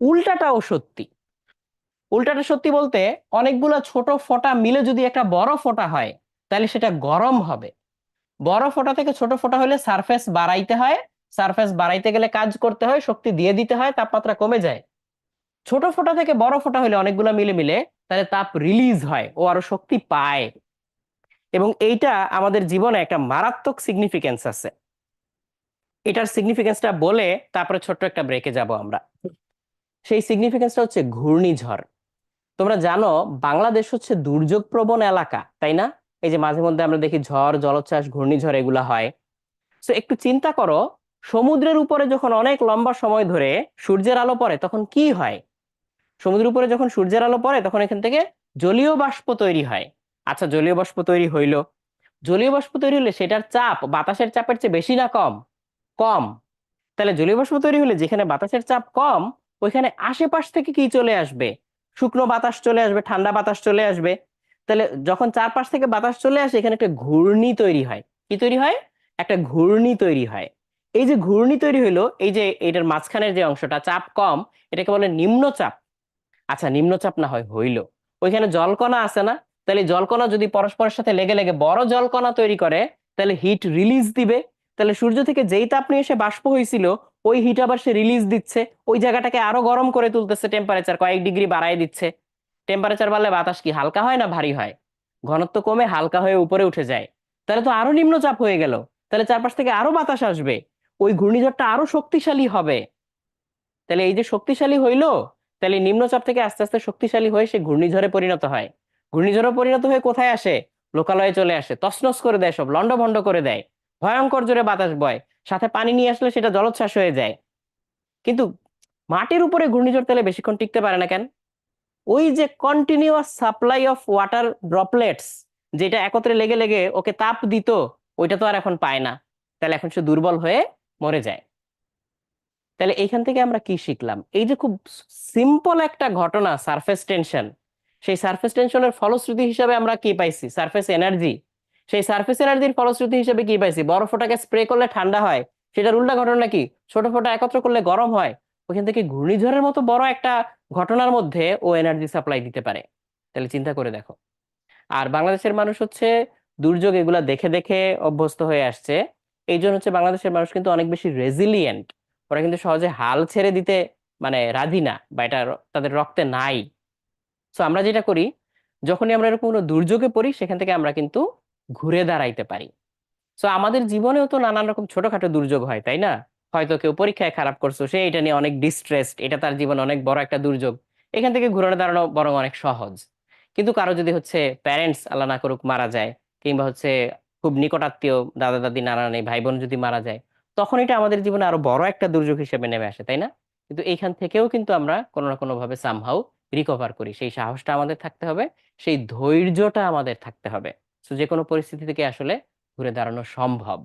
উল্টাটাও সত্যি। উল্টাটা সত্যি বলতে অনেকগুলো ছোট ফোঁটা মিলে যদি একটা বড় ফোঁটা হয়, তাহলে সেটা গরম হবে। বড় ফোঁটা থেকে ছোট ফোঁটা হলে সারফেস বাড়াইতে হয় সারফেস বাড়াইতে গেলে কাজ করতে হয়, শক্তি দিয়ে দিতে হয়, তাপমাত্রা কমে যায়। ছোট ফোঁটা থেকে বড় ফোঁটা হলে অনেকগুলো মিলে মিলে তাহলে তাপ রিলিজ হয় ও আরও শক্তি পায়। এবং এইটা আমাদের জীবনে একটা মারাত্মক সিগনিফিকেন্স আছে। এটার সিগনিফিকেন্সটা বলে তারপরে ছোট্ট একটা ব্রেকে যাব আমরা। সেই সিগনিফিকেন্সটা হচ্ছে ঘূর্ণিঝড়। তোমরা জানো, বাংলাদেশ হচ্ছে দুর্যোগ প্রবণ এলাকা, তাই না? এই যে মাঝে মধ্যে আমরা দেখি ঝড়, জলোচ্ছ্বাস, ঘূর্ণিঝড় এগুলা হয়। তো একটু চিন্তা করো, সমুদ্রের উপরে যখন অনেক লম্বা সময় ধরে সূর্যের আলো পড়ে, তখন কি হয়? সমুদ্রের উপরে যখন সূর্যের আলো পড়ে, তখন এখান থেকে জলীয় বাষ্প তৈরি হয়। আচ্ছা জলীয় বাষ্প তৈরি হইল। জলীয় বাষ্প তৈরি হলে সেটার চাপ বাতাসের চাপের চেয়ে বেশি না কম? কম। তাহলে জলীয় বাষ্প তৈরি হলে যেখানে বাতাসের চাপ কম ওইখানে আশেপাশ থেকে কি চলে আসবে? শুকনো বাতাস চলে আসবে, ঠান্ডা বাতাস চলে আসবে। তাহলে যখন চারপাশ থেকে বাতাস চলে আসে, এখানে একটা ঘূর্ণি তৈরি হয়। কি তৈরি হয়? একটা ঘূর্ণি তৈরি হয়। এই যে ঘূর্ণি তৈরি হলো এই যে এটার মাঝখানের যে অংশটা, চাপ কম, এটাকে বলে নিম্নচাপ। আচ্ছা নিম্নচাপ না হয়, হইল। ওইখানে জলকণা আছে না? তাহলে জলকণা যদি পরস্পরের সাথে লেগে লেগে বড় জলকণা তৈরি করে, তাহলে হিট রিলিজ দিবে। তাহলে সূর্য থেকে যেই তাপ নিয়ে এসে বাষ্প হয়েছিল ওই হিট আবার সে রিলিজ দিচ্ছে। ওই জায়গাটাকে আরও গরম করে তুলতেছে টেম্পারেচার কয়েক ডিগ্রি বাড়ায় দিচ্ছে। টেম্পারেচার বাড়লে বাতাস কি হালকা হয় না ভারী হয়? ঘনত্ব কমে হালকা হয়ে উপরে উঠে যায়। তাহলে তো আরও নিম্নচাপ হয়ে গেল। তাহলে চারপাশ থেকে আরও বাতাস আসবে। ওই ঘূর্ণিঝড়টা আরও শক্তিশালী হবে। তাহলে এই যে শক্তিশালী হইল, তাহলে নিম্নচাপ থেকে আস্তে আস্তে শক্তিশালী হয়ে সে ঘূর্ণিঝড়ে পরিণত হয়। ঘূর্ণিঝড়ে পরিণত হয়ে কোথায় আসে? লোকালয়ে চলে আসে। তছনছ করে দেয় সব লন্ডভন্ড করে দেয়। ভয়ঙ্কর জোরে বাতাস বয়। সাথে পানি নিয়ে আসলে সেটা জলোচ্ছ্বাস হয়ে যায়। কিন্তু মাটির উপরে ঘূর্ণিঝড় তাহলে বেশিক্ষণ টিকতে পারে না কেন? ওই যে continuous supply of water droplets যেটা একত্রে লেগে লেগে ওকে তাপ দিত, ওইটা তো আর এখন পায় না। তাহলে এখন সে দুর্বল হয়ে মরে যায়। তাহলে এইখান থেকে আমরা কি শিখলাম? এই যে খুব সিম্পল একটা ঘটনা সারফেস টেনশন সেই সারফেস টেনশনের ফলশ্রুতি হিসাবে আমরা কি পাইছি? সারফেস এনার্জি সেই সারফেস এনার্জির ফলশ্রুতি হিসেবে কি পাইছি? বড় ফোঁটাকে স্প্রে করলে ঠান্ডা হয়। সেটার উল্টা ঘটনা কি? ছোট ফোটা একত্র করলে গরম হয়। ওখান থেকে ঘূর্ণিঝড়ের মতো বড় একটা ঘটনার মধ্যে ও এনার্জি সাপ্লাই দিতে পারে। তাহলে চিন্তা করে দেখো। আর বাংলাদেশের মানুষ হচ্ছে দুর্যোগ এগুলা দেখে দেখে অভ্যস্ত হয়ে আসছে। এই জন্য হচ্ছে বাংলাদেশের মানুষ কিন্তু অনেক বেশি রেজিলিয়েন্ট ওরা কিন্তু সহজে হাল ছেড়ে দিতে মানে রাজি না বা এটা তাদের রক্তে নাই। তো আমরা যেটা করি, যখনই আমরা এরকম কোনো দুর্যোগে পড়ি, সেখান থেকে আমরা কিন্তু ঘুরে দাঁড়াইতে পারি। তো আমাদের জীবনেও তো নানান রকম ছোটখাটো দুর্যোগ হয়, তাই না? হয়তো কেউ পরীক্ষায় খারাপ করছ, সে এটা নিয়ে অনেক ডিস্ট্রেসড এটা তার জীবনে অনেক বড় একটা দুর্যোগ। এখান থেকে ঘুরে দাঁড়ানো বরং অনেক সহজ। কিন্তু কারও যদি হচ্ছে প্যারেন্টস আল্লাহ না করুক মারা যায়, কিংবা হচ্ছে খুব নিকটাত্মীয় দাদা, দাদি, নানা, নানি ভাই বোন যদি মারা যায়, তখন এটা আমাদের জীবনে আরও বড় একটা দুর্যোগ হিসেবে নেমে আসে, তাই না? কিন্তু এইখান থেকেও কিন্তু আমরা কোনো না কোনো ভাবে সামহাউ রিকভার করি। সেই সাহসটা আমাদের থাকতে হবে, সেই ধৈর্যটা আমাদের থাকতে হবে। তো যে কোনো পরিস্থিতি থেকে আসলে ঘুরে দাঁড়ানো সম্ভব।